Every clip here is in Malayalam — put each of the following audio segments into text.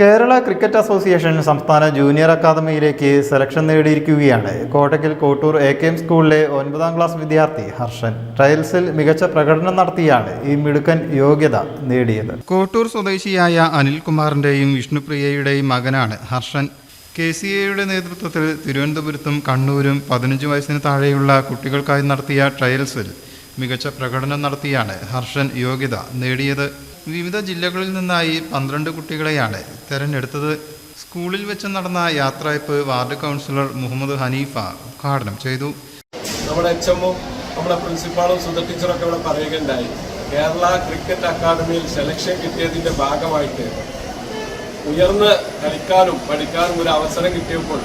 കേരള ക്രിക്കറ്റ് അസോസിയേഷൻ സംസ്ഥാന ജൂനിയർ അക്കാദമിയിലേക്ക് selection നേടിയിരിക്കുകയാണ്. Kottakkal Kottur A K M സ്കൂളിലെ ഒൻപതാം ക്ലാസ് വിദ്യാർത്ഥി ഹർഷൻ ട്രയൽസിൽ മികച്ച പ്രകടനം നടത്തിയാണ് ഈ മിടുക്കൻ യോഗ്യത നേടിയത്. കോട്ടൂർ സ്വദേശിയായ അനിൽകുമാറിന്റെയും വിഷ്ണുപ്രിയയുടെയും മകനാണ് ഹർഷൻ. കെ സി എയുടെ നേതൃത്വത്തിൽ തിരുവനന്തപുരത്തും കണ്ണൂരും പതിനഞ്ച് വയസ്സിന് താഴെയുള്ള കുട്ടികൾക്കായി നടത്തിയ ട്രയൽസിൽ മികച്ച പ്രകടനം നടത്തിയാണ് ഹർഷൻ യോഗ്യത നേടിയത്. വിവിധ ജില്ലകളിൽ നിന്നായി പന്ത്രണ്ട് കുട്ടികളെയാണ് തെരഞ്ഞെടുത്തത്. സ്കൂളിൽ വെച്ച് നടന്ന യാത്രയപ്പ് വാർഡ് കൗൺസിലർ മുഹമ്മദ് ഹനീഫ ഉദ്ഘാടനം ചെയ്തു. നമ്മുടെ എച്ച് എമ്മും നമ്മുടെ പ്രിൻസിപ്പാളും സുധ ടീച്ചറൊക്കെ ഇവിടെ പറയുകയുണ്ടായി. കേരള ക്രിക്കറ്റ് അക്കാദമിയിൽ സെലക്ഷൻ കിട്ടിയതിന്റെ ഭാഗമായിട്ട് ഉയർന്ന് കളിക്കാനും പഠിക്കാനും ഒരു അവസരം കിട്ടിയപ്പോൾ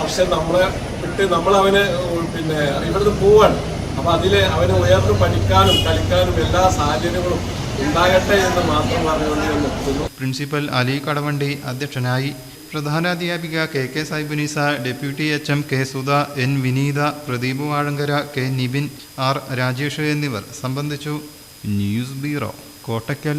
ആവശ്യം നമ്മളെ വിട്ട് നമ്മൾ പിന്നെ ഇവിടുന്ന് പോവാണ്. അപ്പൊ അതിൽ അവന് ഉയർന്ന് പഠിക്കാനും കളിക്കാനും എല്ലാ സാഹചര്യങ്ങളും ഉണ്ടാകട്ടെ എന്ന് മാത്രം പറഞ്ഞുകൊണ്ട് ഞാൻ നിർത്തുന്നു. പ്രിൻസിപ്പൽ അലി കടവണ്ടി അധ്യക്ഷനായി പ്രധാനാധ്യാപിക K K Saibunisa deputy H M K Sudha N Vineetha Pradeep Vazhankara K Nibin R Rajesh എന്നിവർ സംബന്ധിച്ചു. News bureau Kottakkal